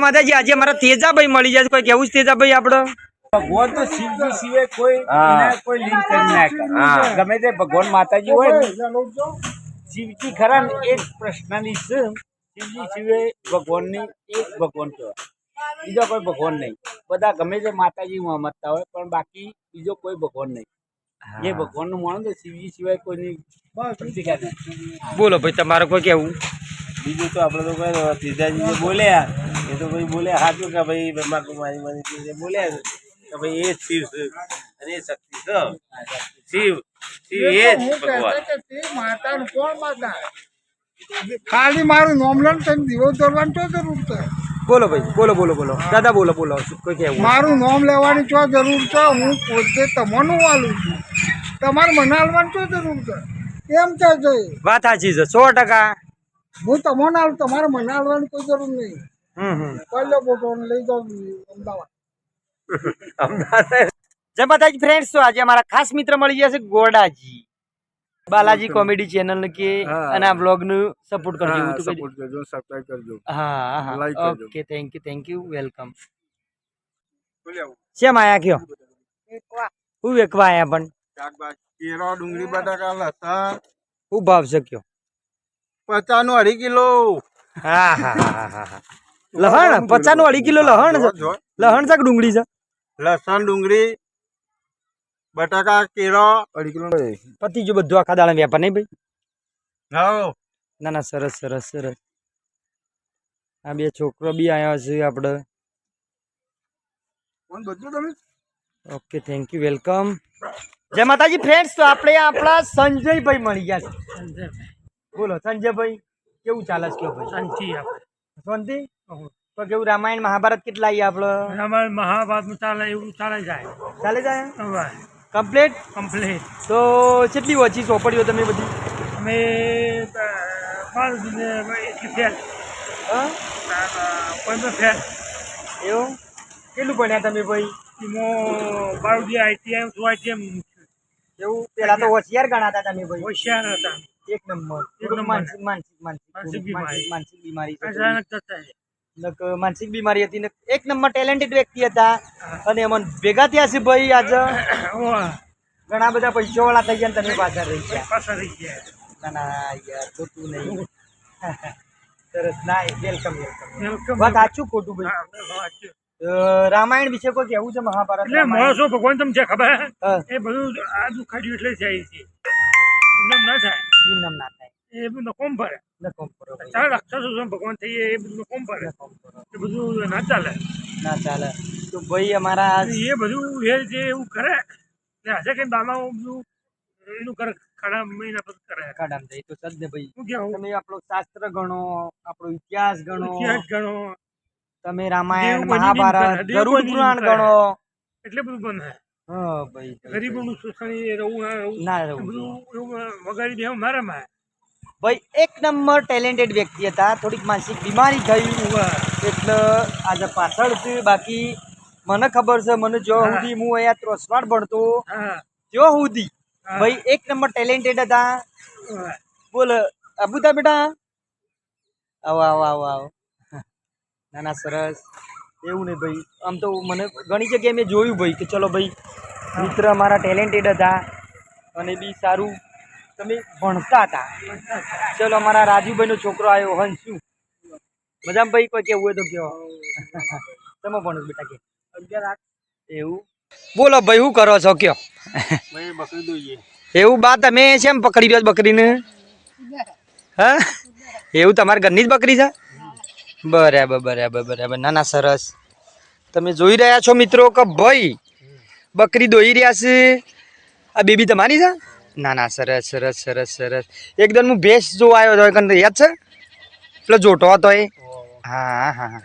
માતાજી આજે અમારા તેજાભાઈ મળી જાય કોઈ કેવું તેજાભાઈ આપડે ભગવાન તો શિવજી સિવાય કોઈ કોઈ લિંક કરી ગમે તે ભગવાન માતાજી હોય શિવજી ખરા ને એક પ્રશ્નની છે. શિવજી સિવાય ભગવાનની એક ભગવાન કહેવાય બીજો કોઈ ભગવાન નહીં. બધા ગમે તે માતાજી માનતા હોય પણ બાકી બીજો કોઈ ભગવાન નહીં. જે ભગવાનનું માણો તો શિવજી સિવાય કોઈની નહીં. બોલો ભાઈ તમારે કોઈ કેવું? બીજું તો આપણે તો કઈ ત્રીજાજી બોલ્યા. એ તો ભાઈ બોલે સાચું કે ભાઈ બ્રહ્મા કુમારી મારી જે બોલ્યા કે ભાઈ એ શિવ છે અને એ શક્તિ છે. શિવ શિવ એ જ ભગવાન. ખાલી મારું નોમલન તને દીવો દોરવાનું તો જરૂર છે? બોલો ભાઈ બોલો બોલો બોલો. દાદા બોલો બોલો કોઈ કહેવું મારું નોમ લેવાની ચો જરૂર છે? હું પોતે તમને વાલું છું. તમારે મને હાલવાનું ચો જરૂર છે? એમ છે વાત સાચી છે સો ટકા. હું તમને હાલ તમારે મને હાલવાની કોઈ જરૂર નહીં. પહેલો ફોટો લઈ જાઉં અમદાવાદ. જય માતાજી ફ્રેન્ડ્સ તો આજે અમારા ખાસ મિત્ર મળી ગયા છે ગોડાજી. બાલાજી કોમેડી ચેનલ કે અને આ બ્લોગનું સપોર્ટ કરજો સપોર્ટ કરજો સબસ્ક્રાઇબ કરજો. હા હા. Okay thank you thank you welcome શેમ આયા કયો? હું વેકવા આયા પણ. કેરો ડુંગળી બટાકા લસણ હું ભાવ છે કયો? પચાસ નો અઢી કિલો. હા હા હા હા હા. લહણ પચાસનું અઢી કિલો લહણ છે. લહણ છે કે ડુંગળી છે. લસણ ડુંગળી બટાકા કેરો અઢી કિલો પતિ જો બધું આખા દાડા વેપાર નહીં ભાઈ? ના ના સરસ સરસ સરસ. આ બે છોકરો બી આવ્યા છે આપણે તમે? ઓકે થેન્ક યુ વેલકમ જય માતાજી ફ્રેન્ડ્સ તો આપણે આપણા સંજયભાઈ મળી ગયા છે. બોલો સંજયભાઈ કેવું ચાલે છે? ભાઈ શાંતિ આપણે શાંતિ? તો કેવું રામાયણ મહાભારત કેટલા આવી આપણે રામાયણ મહાભારત ચાલે એવું ચાલે જાય. ચાલે જાય? કમ્પ્લીટ? કમ્પ્લીટ. તો કેટલી ઓછી ચોપડીઓ તમે બધી? અમે ફેલ. હા? ફેલ. એવું? કેટલું ભણ્યા તમે ભાઈ? એમાં બારુદી આઈટીઆઈ આઈટીઆઈ એવું? પેલા તો હોશિયાર ગણાતા તમે ભાઈ. હોશિયાર હતા. એક નંબર. માનસિક માનસિક માનસિક માનસિક બીમારી. અચાનક થતા માનસિક બીમારી હતી એક નંબર ટેલેન્ટેડ વ્યક્તિ હતા. અને એમાં ભેગા થયા છે ભાઈ આજે. ઘણા બધા પૈસા વાળા થઈ ગયા તમે પાછળ રહી ગયા. પાછા રહી ગયા. ના ના યાર ખોટું નહીં. સરસ. ના વેલકમ વેલકમ વાત સાચું ખોટું ભાઈ. રામાયણ વિશે કોઈ કેવું છે મહાભારત એટલે માણસો ભગવાન તમને છે ખબર? એ બધું આ દુખાડ્યું એટલે જાય છે. ના થાય. ના થાય. એ બધું કોમ ભરે. ચાર રાક્ષસો ભગવાન થઈએ એ બધું કોમ ભરે. એ બધું ના ચાલે. ના ચાલે. તો ભાઈ અમારા એ બધું એ જે એવું કરે ને હશે કે દાનાઓ બધું એનું કરે ખડા મહિના પછી કરે. કાઢામ જાય તો સદ ને ભાઈ શું કેવું તમે આપણો શાસ્ત્ર ગણો આપણો ઇતિહાસ ગણો ઇતિહાસ ગણો. તમે રામાયણ મહાભારત ગરુડ પુરાણ ગણો. એટલે બધું બને હા ભાઈ ગરીબોનું શોષણ એ રહું ના રહું બધું વગાડી દેવા મારા માં ભાઈ એક નંબર ટેલેન્ટેડ વ્યક્તિ હતા. થોડીક માનસિક બીમારી થઈ. એટલે આજે પાછળ છે. બાકી મને ખબર છે મને જો સુધી હું અહીંયા ત્રોસવાડ ભણતો જો સુધી ભાઈ એક નંબર ટેલેન્ટેડ હતા. બોલ અબુતા બેટા. આવો આવો આવો આવો. ના ના સરસ. એવું નહીં ભાઈ. આમ તો મને ઘણી જગ્યાએ મેં જોયું ભાઈ કે ચલો ભાઈ મિત્ર અમારા ટેલેન્ટેડ હતા. અને બી સારું. તમે ભણતા હતા ચલો અમારા રાજુભાઈનો છોકરો આવ્યો હંસુ. મજામાં ભાઈ કોઈ કેવું હોય તો કહો. તમે ભણો બેટા કે. એવું? બોલો ભાઈ શું કરો છો કયો એવું બા તમે શેમ પકડી રહ્યો છો બકરીને? હા? એવું તમારા ઘરની જ બકરી છે? બરાબર બરાબર બરાબર. ના ના સરસ. તમે જોઈ રહ્યા છો મિત્રો કે ભાઈ બકરી દોઈ રહ્યા છે. આ બેબી તમારી છે? ના ના, સરસ સરસ સરસ સરસ. એકદમ હું ભેસ જોવા આવ્યો હતો એકંદર યાદ છે? એટલે જોટો હતો એ? હા હા હા.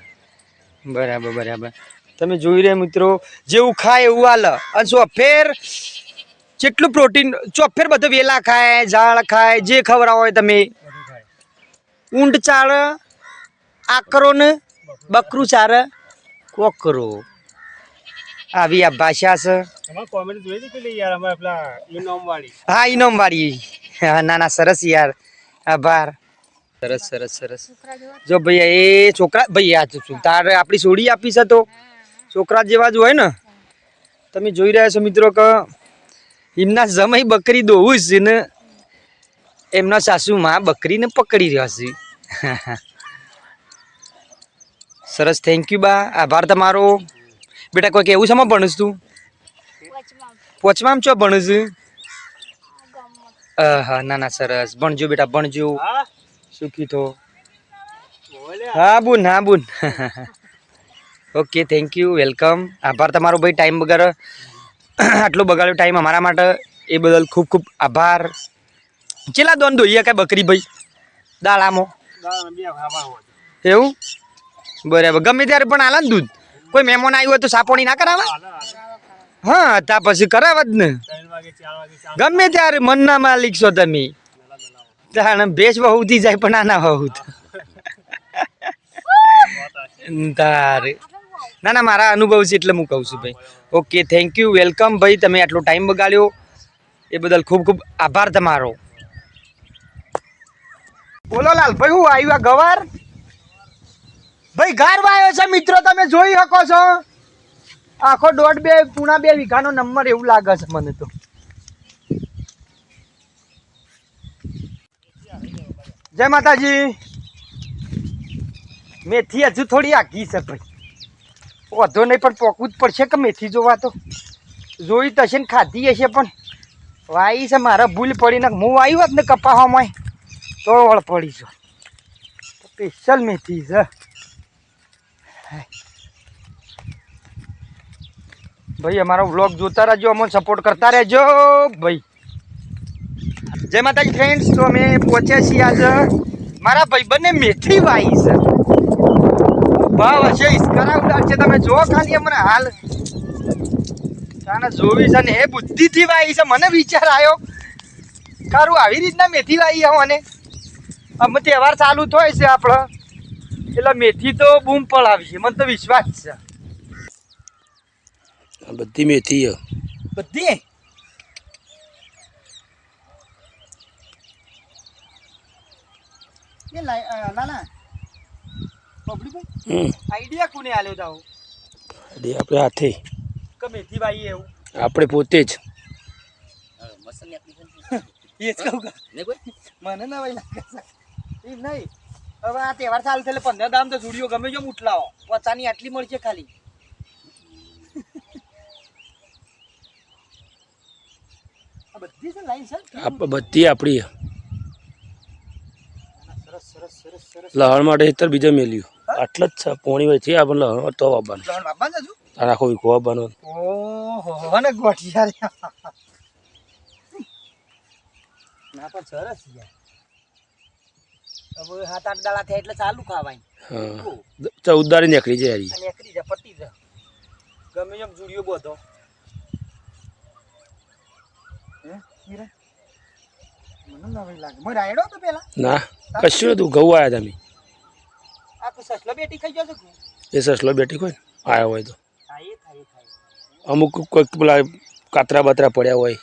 બરાબર બરાબર. તમે જોઈ રહ્યા મિત્રો, જેવું ખાય એવું હાલ. અને ચોફેર ફેર જેટલું પ્રોટીન ચોફેર બધું વેલા ખાય, ઝાડ ખાય, જે ખવડાવો હોય તમે. ઊંટ ચાળ આકરો ને બકરું ચાર, કોકરો. આવી આ ભાષા છે. અમારે કોમેડી જોઈ હતી પેલી યાર અમારે પેલા યુનોમ વાળી. હા ઇનામ વાળી. હા ના ના સરસ યાર. આભાર. સરસ સરસ સરસ. જો ભાઈ એ છોકરા ભાઈ આ તો શું તારે આપણી સોડી આપી છે તો? છોકરા જેવા જ હોય ને? તમે જોઈ રહ્યા છો મિત્રો કે એમના સમય બકરી દોવું છે ને એમના સાસુમાં બકરીને પકડી રહ્યા છે. સરસ થેન્ક યુ બા. આભાર તમારો. બેટા કોઈ કેવું છે માં ભણું તું? પોચમાં ચો ભણું છું? હા ના ના સરસ. ભણજો બેટા ભણજો. સુખી તો હા બુન હા બુન. ઓકે થેન્ક યુ વેલકમ આભાર તમારો ભાઈ ટાઈમ વગર આટલો બગાડ્યો ટાઈમ અમારા માટે. એ બદલ ખૂબ ખૂબ આભાર. ચેલા દોન દોઈએ કાંઈ બકરી ભાઈ? દાળામો. એવું? બરાબર. ગમે ત્યારે પણ આલે ને દૂધ. કોઈ મહેમાન આવ્યું હોય તો સાપોણી ના કરાવે? હા તા પછી કરાવે જ ને ગમે ત્યારે મનના માલિક છો તમે. તાણ ભેસ ઉધી જાય પણ આના બહુ તારે. ના ના મારા અનુભવ છે એટલે હું કહું છું ભાઈ. ઓકે થેન્ક યુ વેલકમ ભાઈ તમે આટલો ટાઈમ બગાડ્યો. એ બદલ ખૂબ ખૂબ આભાર તમારો. બોલો લાલભાઈ હું આવ્યું આ ગવાર. ભાઈ ગાર વાયો છે મિત્રો તમે જોઈ શકો છો. આખો દોઢ બે, પૂણા બે વીઘાનો નંબર એવું લાગે છે મને તો. જય માતાજી. મેથી હજુ થોડી આઘી છે ભાઈ. વધો નહીં, પણ પોકવું જ પડશે કે મેથી જોવા તો. જોઈ તશે ને, ખાધી હશે પણ. વાઈ છે, મારા ભૂલ પડીને હું વાયું હોત ને કપાવામાં તો વળ પડી છો. સ્પેશિયલ મેથી છે. ભાઈ, અમારો વ્લોગ જોતા રહેજો, અમને સપોર્ટ કરતા રહેજો, ભાઈ. જય માતાજી ફ્રેન્ડ્સ તો અમે પહોંચ્યા છીએ આજે મારા ભાઈ બંને મેથી વાઈ છે. ભાવ હશે, ઈસ્કરા ઉડાડ છે. તમે જો ખાલી અમને હાલ. તાને જોવી છે ને, એ બુદ્ધિથી વાઈ છે. મને વિચાર આવ્યો કારું આવી રીતના મેથી વાઈ આવો અને અમે તહેવાર ચાલુ થાય છે આપણો. એટલે મેથી તો બૂમ પડાવી છે. મને તો વિશ્વાસ છે. બધી મેથી બધી? એ લાલા પબ્લિક આઈડિયા કોને આલ્યો તાવો? એટલે આપણે હાથે. કે મેથી ભાઈ એવું. આપણે પોતે જ. એ જ કહું મને ના ભાઈ લાગે છે. નહીં. હવે આ તહેવાર ચાલુ થયેલે પંદર દામ તો જોડીઓ ગમે જો ઉઠલાવો. પચાની આટલી મળશે ખાલી. બધી છે લાઈન બધી આપણી લહણ માટે હેતર બીજા મેલ્યું. આટલા જ છે પોણી હોય છે આપણને લહણ તો જજુ તારા આખો વીખો આવવાનો ઓહો ને ગોઠિયા ના પણ સરસ યાર. હવે સાત આઠ દાડા થયા એટલે ચાલુ ખાવાય ચૌદ દાડી નીકળી જાય નીકળી જાય પટી જા ગમે એમ જુડિયો બધો હે મીરા મને ના કશું નતું ઘઉં આવ્યા તમે સસલો બેટી એ સસલો કોઈ આવ્યો હોય તો. અમુક કોઈક પેલા કાતરા બાતરા પડ્યા હોય.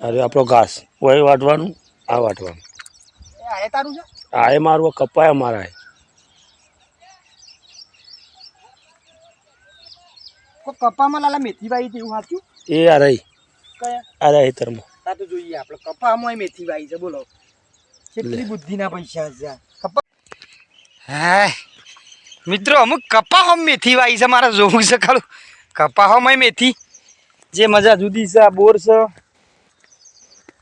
અરે આપણો ઘાસ. હોય વાટવાનું આ વાટવાનું. આ એ મારું કપાય મારા એ કોઈ કપામાં લાલા મેથી વાવી તેવું સાચું એ આ રહી કયા? આ રહી હેતરમાં આ તો જોઈએ આપણે. કપામાં મેથી વાઈ છે બોલો. કેટલી બુદ્ધિના પૈસા છે. કપા હા મિત્રો અમુક કપાહમ મેથી વાઈ છે મારે જોવું છે ખરું કપાહમાં મેથી જે મજા જુદી છે આ બોર છે.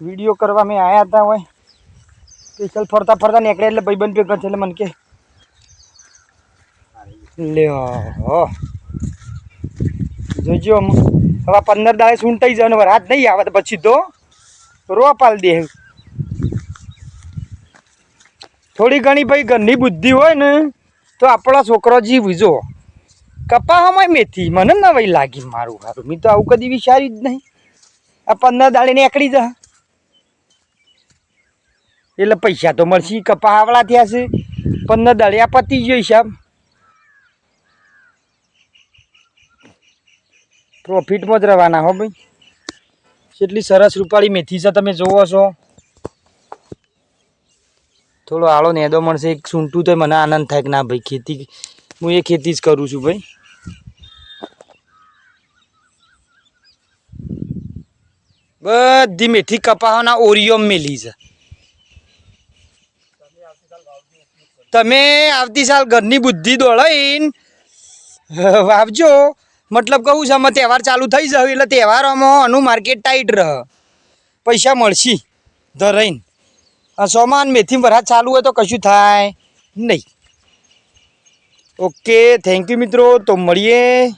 વીડિયો કરવા મેં આયા હતા હોય. સ્પેશિયલ ફરતા ફરતા નીકળ્યા એટલે ભાઈબંધ ભેગા છે એટલે મને કે લ્યો જોજો હવે પંદર દાડે સૂંટાઈ જવાનું રાત નહીં આવે તો પછી તો રો પાલ દે થોડી ઘણી ભાઈ ઘરની બુદ્ધિ હોય ને, તો આપણો છોકરો જીવ, જો. હમાય મેથી? મને ના ભાઈ લાગી મારું સારું મેં તો આવું કદી વિચાર્યું જ નહીં. આ પંદર દાડે નીકળી જા. એટલે પૈસા તો મળશે, કપા આવડા થયા છે. પંદર દાડે આ પતી ગયો હિસાબ પ્રોફિટમાં જ રહેવાના હો ભાઈ. કેટલી સરસ રૂપાળી મેથી છે તમે જોવો છો. થોડો આળો નેદો મળશે, એક સૂંટું તો મને આનંદ થાય કે ના ભાઈ, ખેતી હું એ ખેતી જ કરું છું ભાઈ. બધી મેથી કપાવાના ઓરિયમ મેલી છે. તમે આવતી સાલ ઘરની બુદ્ધિ દોડાઈને વાવજો. મતલબ કહું છે, આમાં તહેવાર ચાલુ થઈ જાય એટલે તહેવારોમાં આનું માર્કેટ ટાઈટ રહે. પૈસા મળશે, ધરાઈને. આ સોમાન મેથી વરસાદ ચાલુ હોય તો કશું થાય નહીં. ઓકે થેન્ક યુ મિત્રો, તો મળીએ.